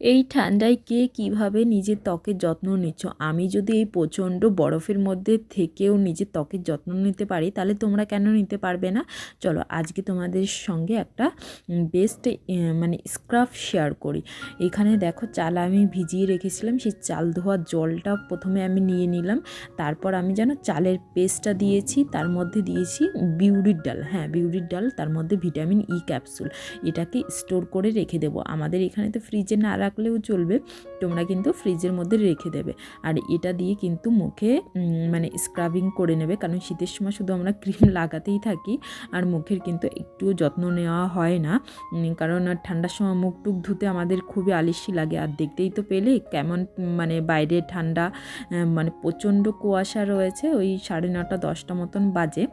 এই ঠান্ডায় কে কীভাবে নিজের ত্বকের যত্ন নিচ্ছ? আমি যদি এই প্রচণ্ড বরফের মধ্যে থেকেও নিজের ত্বকের যত্ন নিতে পারি, তাহলে তোমরা কেন নিতে পারবে না? চলো, আজকে তোমাদের সঙ্গে একটা বেস্ট মানে স্ক্রাফ শেয়ার করি। এখানে দেখো, চাল আমি ভিজিয়ে রেখেছিলাম। সেই চাল ধোয়ার জলটা প্রথমে আমি নিয়ে নিলাম। তারপর আমি যেন চালের পেস্টটা দিয়েছি, তার মধ্যে দিয়েছি বিউরির ডাল। হ্যাঁ বিউরির ডাল, তার মধ্যে ভিটামিন ই ক্যাপসুল এটাকে স্টোর করে রেখে দেবো। আমাদের এখানে তো ফ্রিজে না রাখলেও চলবে, তোমরা কিন্তু ফ্রিজের মধ্যে রেখে দেবে। আর এটা দিয়ে কিন্তু মুখে মানে স্ক্রাবিং করে নেবে, কারণ শীতের সময় শুধু আমরা ক্রিম লাগাতেই থাকি, আর মুখের কিন্তু একটুও যত্ন নেওয়া হয় না। কারণ ঠান্ডার সময় মুখ টুক ধুতে আমাদের খুবই আলিস্যি লাগে, আর দেখতেই তো পেলে কেমন মানে বাইরে ঠান্ডা মানে প্রচণ্ড কুয়াশা রয়েছে, ওই সাড়ে নটা, দশটা মতন বাজে।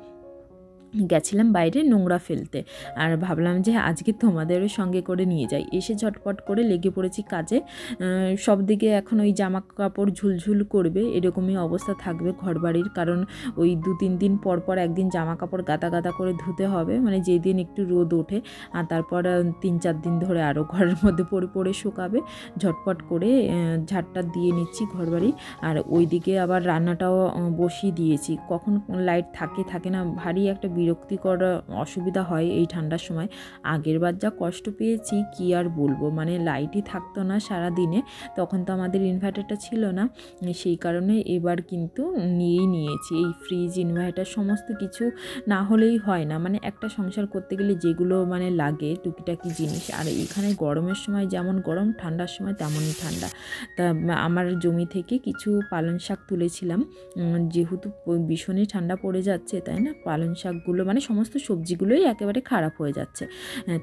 গেছিলাম বাইরে নোংরা ফেলতে। আর ভাবলাম যে আজকে তোমাদেরও সঙ্গে করে নিয়ে যাই। এসে ঝটপট করে লেগে পড়েছি কাজে। সব দিকে এখন ওই জামা কাপড় ঝুলঝুল করবে, এরকমই অবস্থা থাকবে ঘর বাড়ির কারণ ওই দু তিন দিন পর পর একদিন জামা কাপড় গাদা গাদা করে ধুতে হবে। মানে যেদিন একটু রোদ ওঠে, আর তারপর তিন চার দিন ধরে আরও ঘরের মধ্যে পড়ে পড়ে শুকাবে। ঝটপট করে ঝাড়টা দিয়ে নিচ্ছি ঘর বাড়ি আর ওইদিকে আবার রান্নাটাও বসিয়ে দিয়েছি। কখন লাইট থাকে থাকে না, ভারী একটা বিরক্তিকর অসুবিধা হয় এই ঠান্ডার সময়। আগের বার যা কষ্ট পেয়েছি, কি আর বলব? মানে লাইটই থাকতো না সারা দিনে তখন তো আমাদের ইনভার্টারটা ছিল না। সেই কারণে এবার কিন্তু নিয়েই নিয়েছি। এই ফ্রিজ ইনভার্টার সমস্ত কিছু না হলেই হয় না। মানে একটা সংসার করতে গেলে যেগুলো মানে লাগে টুকিটাকি জিনিস। আর এখানে গরমের সময় যেমন গরম, ঠান্ডার সময় তেমনই ঠান্ডা। তা আমার জমি থেকে কিছু পালং শাক তুলেছিলাম যেহেতু ভীষণই ঠান্ডা পড়ে যাচ্ছে, তাই না? পালং শাকগুলো সবজিগুলো মানে সমস্ত সবজিগুলোই একেবারে খারাপ হয়ে যাচ্ছে।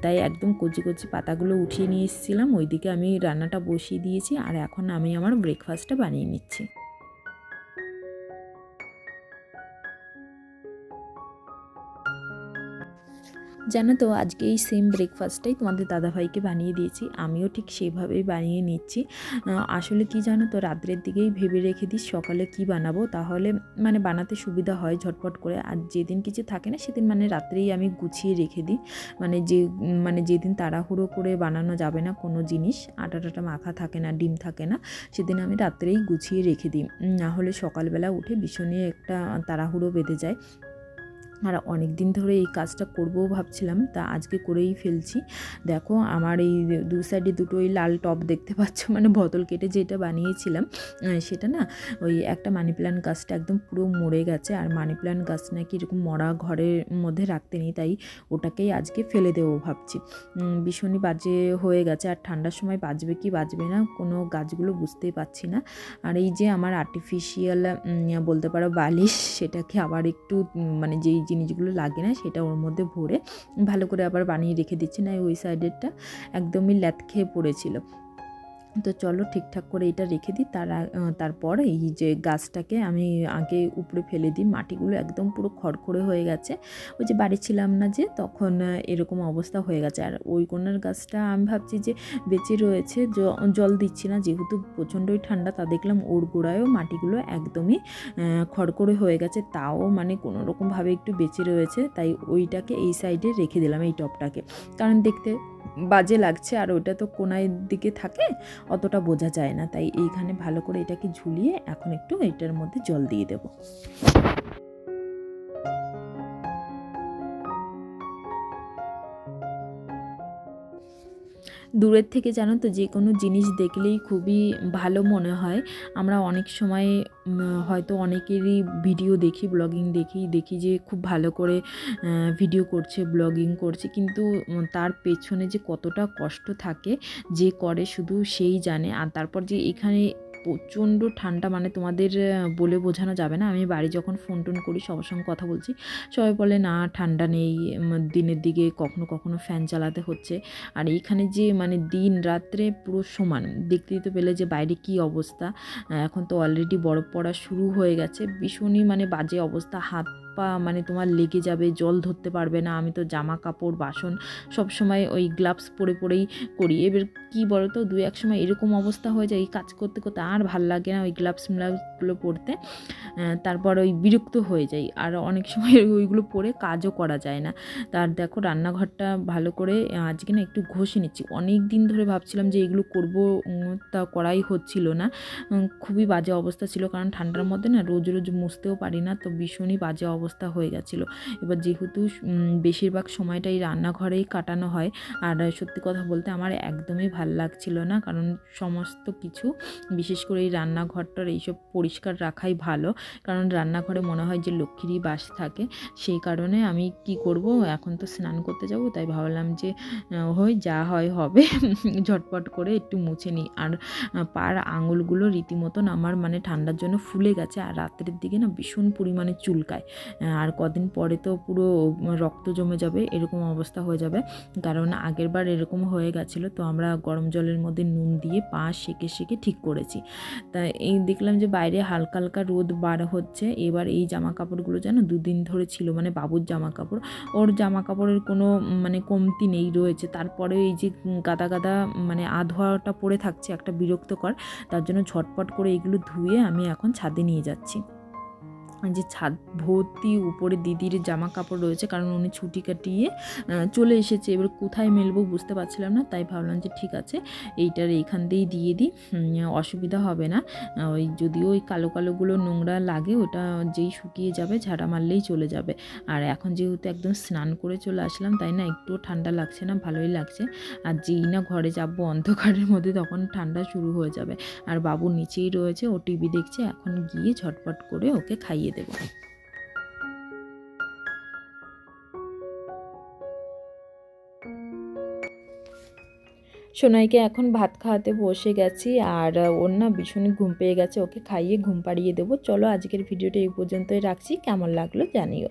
তাই একদম কচি কচি পাতাগুলো উঠিয়ে নিয়ে এসেছিলাম। ওইদিকে আমি রান্নাটা বসিয়ে দিয়েছি আর এখন আমি আমার ব্রেকফাস্টটা বানিয়ে নিচ্ছি। জানো তো, আজকে এই সেম ব্রেকফাস্টটাই তোমাদের দাদাভাইকে বানিয়ে দিয়েছি। আমিও ঠিক সেভাবেই বানিয়ে নিচ্ছি। আসলে কি জানো তো, রাত্রের দিকেই ভেবে রেখে দিস সকালে কি বানাবো। তাহলে মানে বানাতে সুবিধা হয় ঝটপট করে। আর যেদিন কিছু থাকে না, সেদিন মানে রাত্রেই আমি গুছিয়ে রেখে দিই। মানে যে মানে যেদিন তাড়াহুড়ো করে বানানো যাবে না কোনো জিনিস আটা টাটা মাখা থাকে না, ডিম থাকে না, সেদিন আমি রাত্রেই গুছিয়ে রেখে দিই। না হলে সকালবেলা উঠে ভীষণই একটা তাড়াহুড়ো বেঁধে যায়। আর অনেক দিন ধরে এই কাজটা করব ভাবছিলাম, তা আজকে করেই ফেলছি। দেখো, আমার এই দু সাইডে দুটো ওই লাল টপ দেখতে পাচ্ছ মানে বোতল কেটে যেটা বানিয়েছিলাম সেটা না ওই একটা মানি প্ল্যান্ট গাছটা একদম পুরো মরে গেছে, আর মানি প্ল্যান্ট গাছ নাকি এরকম মরা ঘরের মধ্যে রাখতে নেই, তাই ওটাকেই আজকে ফেলে দেবো ভাবছি। ভীষণই বাজে হয়ে গেছে, আর ঠান্ডার সময় বাজবে কি বাজবে না, কোনো গাছগুলো বুঝতেই পারছি না। আর এই যে আমার আর্টিফিশিয়াল বলতে পারো বালিশ, সেটাকে আবার একটু মানে যেই জিনিসগুলো লাগে না, সেটা ওর মধ্যে ভরে ভালো করে আবার বানিয়ে রেখে দিচ্ছি। না ওই সাইডেরটা একদমই ল্যাত খেয়ে পড়েছিল। তো চলো ঠিকঠাক করে এটা রেখে দিই। তার তারপর এই যে গাছটাকে আমি আগে উপরে ফেলে দিই। মাটিগুলো একদম পুরো খড়খড়ে হয়ে গেছে। ওই যে বাড়ি ছিলাম না যে, তখন এরকম অবস্থা হয়ে গেছে। আর ওই কোনার গাছটা আমি ভাবছি যে বেঁচে রয়েছে জল দিচ্ছি না। যেহেতু প্রচণ্ডই ঠান্ডা, তা দেখলাম ওর গোড়ায়ও মাটিগুলো একদমই খড়খড়ে হয়ে গেছে। তাও মানে কোনো রকমভাবে একটু বেঁচে রয়েছে। তাই ওইটাকে এই সাইডে রেখে দিলাম এই টপটাকে। কারণ দেখতে বাজে লাগছে। আর ওটা তো কোনায় দিকে থাকে। অতটা বোঝা যায় না। তাই এইখানে ভালো করে এটাকে ঝুলিয়ে এখন একটু এটার মধ্যে জল দিয়ে দেবো। দূরের থেকে জানো তো, যে কোনো জিনিস দেখলেই খুবই ভালো মনে হয়। আমরা অনেক সময় হয়তো অনেকেরই ভিডিও দেখি, ব্লগিং দেখি দেখি যে খুব ভালো করে ভিডিও করছে, ব্লগিং করছে, কিন্তু তার পেছনে যে কতটা কষ্ট থাকে, যে করে শুধু সেই জানে। আর তারপর যে এখানে প্রচণ্ড ঠান্ডা মানে তোমাদের বলে বোঝানো যাবে না। আমি বাড়ি যখন ফোন টোন করি, সবার সঙ্গে কথা বলছি, সবাই বলে, না, ঠান্ডা নেই দিনের দিকে কখনো কখনো ফ্যান চালাতে হচ্ছে। আর এইখানে যে মানে দিন রাত্রে পুরো সমান দেখতেই তো পেলে যে, বাইরে কি অবস্থা। এখন তো অলরেডি বরফ পড়া শুরু হয়ে গেছে। ভীষণই মানে বাজে অবস্থা, হাত মানে তোমার লেগে যাবে, জল ধরতে পারবে না। আমি তো জামা কাপড়, বাসন সব সময় ওই গ্লাভস পরে পরেই করি। এবার কি বলো তো দু এক সময় এরকম অবস্থা হয়ে যায় এই কাজ করতে করতে। আর ভালো লাগে না ওই গ্লাভস গ্লাভসগুলো পরতে। তারপর ওই বিরক্ত হয়ে যাই। আর অনেক সময় ওইগুলো পরে কাজও করা যায় না। তার দেখো রান্নাঘরটা ভালো করে আজকে না একটু ঘষে নিচ্ছি। অনেক দিন ধরে ভাবছিলাম যে এগুলো করব তা করাই হচ্ছিল না। খুবই বাজে অবস্থা ছিল। কারণ ঠান্ডার মধ্যে না রোজ রোজ মুছতেও পারি না। তো ভীষণই বাজে অবস্থা হয়ে গেছিল। এবার যেহেতু বেশিরভাগ সময়টাই রান্নাঘরেই কাটানো হয়, আর সত্যি কথা বলতে আমার একদমই ভালো লাগছিল না, কারণ সমস্ত কিছু, বিশেষ করে এই রান্নাঘরটার এইসব পরিষ্কার রাখাই ভালো, কারণ রান্নাঘরে মনে হয় যে লক্ষ্মীরই বাস থাকে, সেই কারণে আমি কি করব, এখন তো স্নান করতে যাব, তাই ভাবলাম যে হয় যা হয় হবে, ঝটপট করে একটু মুছে নিই, আর পার আঙুলগুলো রীতিমতন আমার মানে ঠান্ডার জন্য ফুলে গেছে, আর রাত্রের দিকে না ভীষণ পরিমাণে চুলকায় আর কদিন পরে তো পুরো রক্ত জমে যাবে, এরকম অবস্থা হয়ে যাবে। কারণ আগের বার এরকম হয়ে গেছিল, তো আমরা গরম জলের মধ্যে নুন দিয়ে পা সেকে সেকে ঠিক করেছি। তা এই দেখলাম যে বাইরে হালকা হালকা রোদ বার হচ্ছে, এবার এই জামা কাপড়গুলো যেন দুদিন ধরে ছিল মানে বাবুর জামা কাপড় ওর জামা কাপড়ের কোনো মানে কমতি নেই রয়েছে। তারপরে এই যে গাদা গাদা মানে আধোয়াটা পড়ে থাকছে, একটা বিরক্তকর। তার জন্য ঝটপট করে এগুলো ধুয়ে আমি এখন ছাদে নিয়ে যাচ্ছি। যে ছাদ ভর্তি উপরে দিদির জামা কাপড় রয়েছে, কারণ উনি ছুটি কাটিয়ে চলে এসেছে। এবার কোথায় মেলবো বুঝতে পারছিলাম না, তাই ভাবলাম যে ঠিক আছে, এইটার এইখান দিয়েই দিয়ে দিই। অসুবিধা হবে না। ওই যদিও ওই কালো কালোগুলো নোংরা লাগে, ওটা যেই শুকিয়ে যাবে, ঝাড়া মারলেই চলে যাবে। আর এখন যেহেতু একদম স্নান করে চলে আসলাম, তাই না একটুও ঠান্ডা লাগছে না, ভালোই লাগছে। আর যেই না ঘরে যাব অন্ধকারের মধ্যে, তখন ঠান্ডা শুরু হয়ে যাবে। আর বাবু নিচেই রয়েছে, ও টিভি দেখছে, এখন গিয়ে ঝটপট করে ওকে খাইয়ে দেবো। সোনাইকে এখন ভাত খাওয়াতে বসে গেছি, আর ওর না ভীষণই ঘুম পেয়ে গেছে, ওকে খাইয়ে ঘুম পাড়িয়ে দেবো। চলো আজকের ভিডিওটা এই পর্যন্তই রাখছি, কেমন লাগল জানিও।